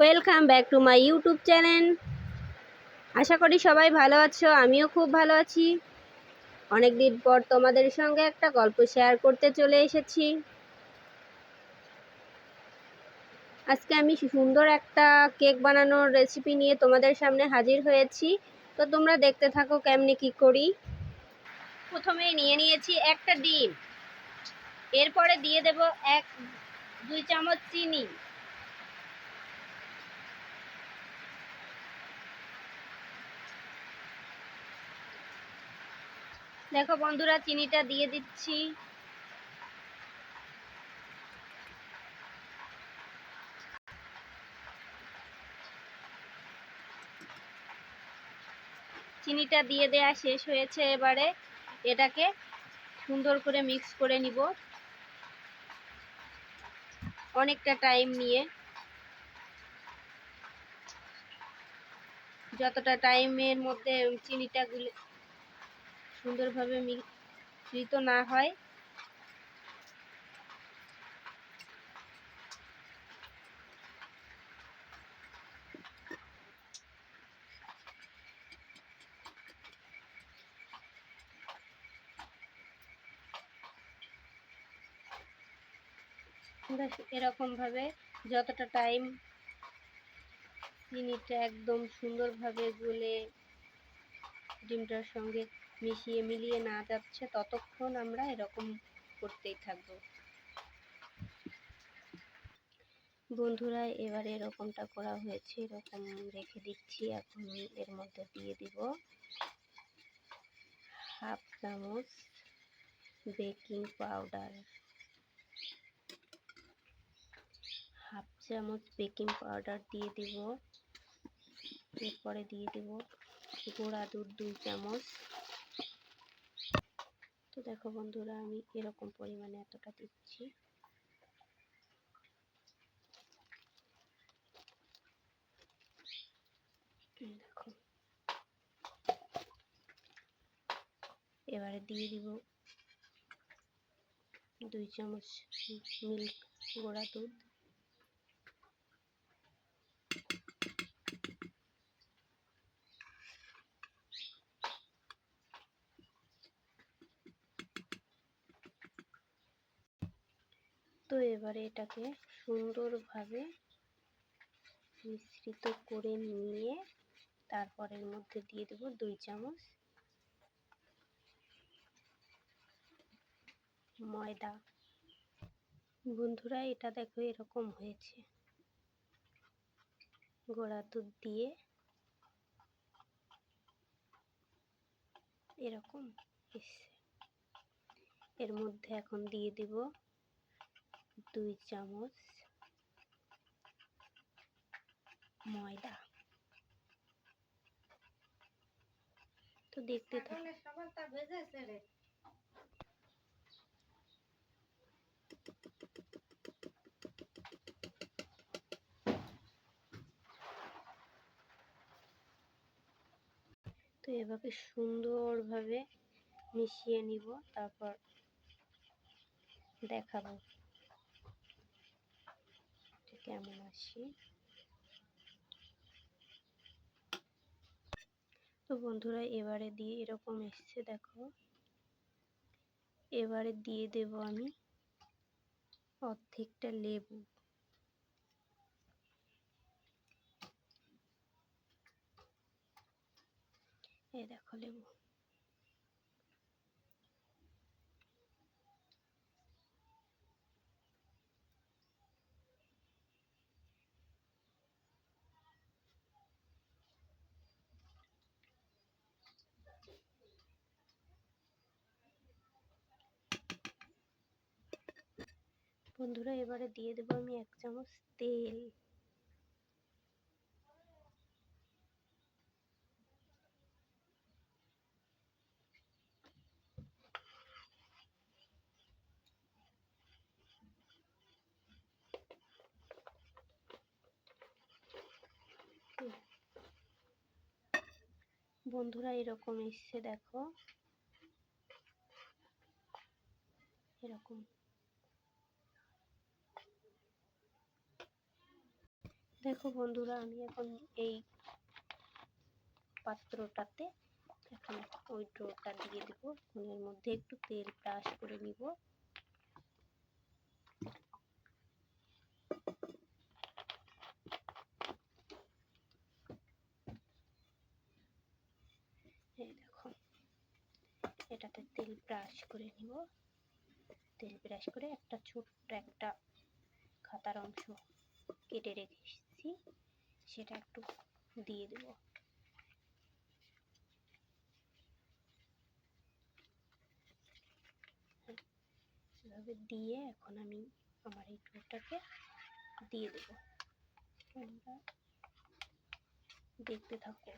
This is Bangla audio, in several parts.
Welcome back to my YouTube channel আশা করি সবাই ভালো আছো, আমিও খুব ভালো আছি। অনেক দিন পর তোমাদের সঙ্গে একটা গল্প শেয়ার করতে চলে এসেছি। আজকে আমি সুন্দর একটা কেক বানানোর রেসিপি নিয়ে তোমাদের সামনে হাজির হয়েছি। তো তোমরা দেখতে থাকো কেমনি কি করি। প্রথমে নিয়ে নিয়েছি একটা ডিম। এরপরে দিয়ে দেব এক, দুই চামচ চিনি। দেখো বন্ধুরা, চিনিটা দিয়ে দিচ্ছি। চিনিটা দিয়ে দেয়া শেষ হয়েছে এবারে। এটাকে সুন্দর করে মিক্স করে নিব। অনেকটা টাইম নিয়ে। যতটা টাইমের মধ্যে চিনিটা গুলে সুন্দরভাবে মিশ্রিত না হয়। এরকমভাবে যতটা টাইম চিনিটা একদম সুন্দরভাবে গুলে ডিমটার সঙ্গে মিশিয়ে মিলিয়ে না যাচ্ছে, ততক্ষণ আমরা এরকম করতেই থাকব। বন্ধুরা, এবার এরকমটা করা হয়েছে, এরকম রেখে দিচ্ছি, এখন এর মধ্যে দিয়ে দিব হাফ চামচ বেকিং পাউডার। হাফ চামচ বেকিং পাউডার দিয়ে দিব। এরপরে দিয়ে দিব গোড়া দুধ দুই চামচ। তো দেখো বন্ধুরা, আমি এরকম পরিমাণে এতটা দিচ্ছি। দেখো। এবারে দিয়ে দিব দুই চামচ মিল্ক গোড়া দুধ। তো এবারে এটাকে সুন্দরভাবে মিশ্রিত করে নিয়ে তারপর এর মধ্যে দিয়ে দেবো দুই চামচ ময়দা। বন্ধুরা, এটা দেখো এরকম হয়েছে। গোড়া দুধ দিয়ে এরকম এর মধ্যে এখন দিয়ে দিব দুই চামচ ময়দা। তো দেখতে তো এভাবে সুন্দরভাবে মিশিয়ে নিব তারপর দেখাবো। কেমন আসি তো বন্ধুরা, এবারে দিয়ে এরকম এসছে, দেখো। এবারে দিয়ে দেব আমি অর্ধেকটা লেবু। এই দেখো লেবু। বন্ধুরা এবারে দিয়ে দেবো আমি এক চামচ তেল। বন্ধুরা এরকম এসছে দেখো। এরকম। দেখো বন্ধুরা, আমি এখন এই পাত্রটাতে এখন ওই ড্রোটা দিয়ে দেবো। এর মধ্যে একটু তেল ব্রাশ করে নিব। দেখো, এটাতে তেল ব্রাশ করে নিব। তেল ব্রাশ করে একটা ছোট্ট একটা খাতার অংশ কেটে রেখেছি সেটা একটু দিয়ে দেব। এভাবে দিয়ে এখন আমি আমার এই টুকটাকে দিয়ে দেব। দেখতে থাকো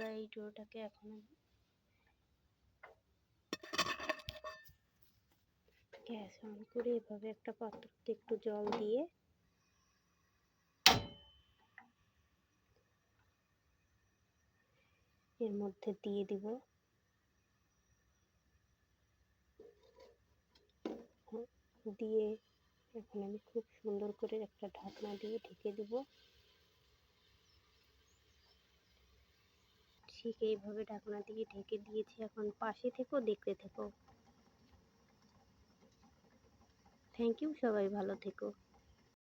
পুরো এই ডোটাকে এখন গ্যাস অন করে এভাবে একটা পাত্রতে একটু জল দিয়ে এর মধ্যে দিয়ে দিব। দিয়ে এখন আমি খুব সুন্দর করে একটা ঢাকনা দিয়ে ঢেকে দিব। ঠিক এইভাবে ঢাকনা দিয়ে ঢেকে দিয়েছি। এখন পাশে থেকেও দেখতে থেকো। থ্যাংক ইউ সবাই ভালো থেকো।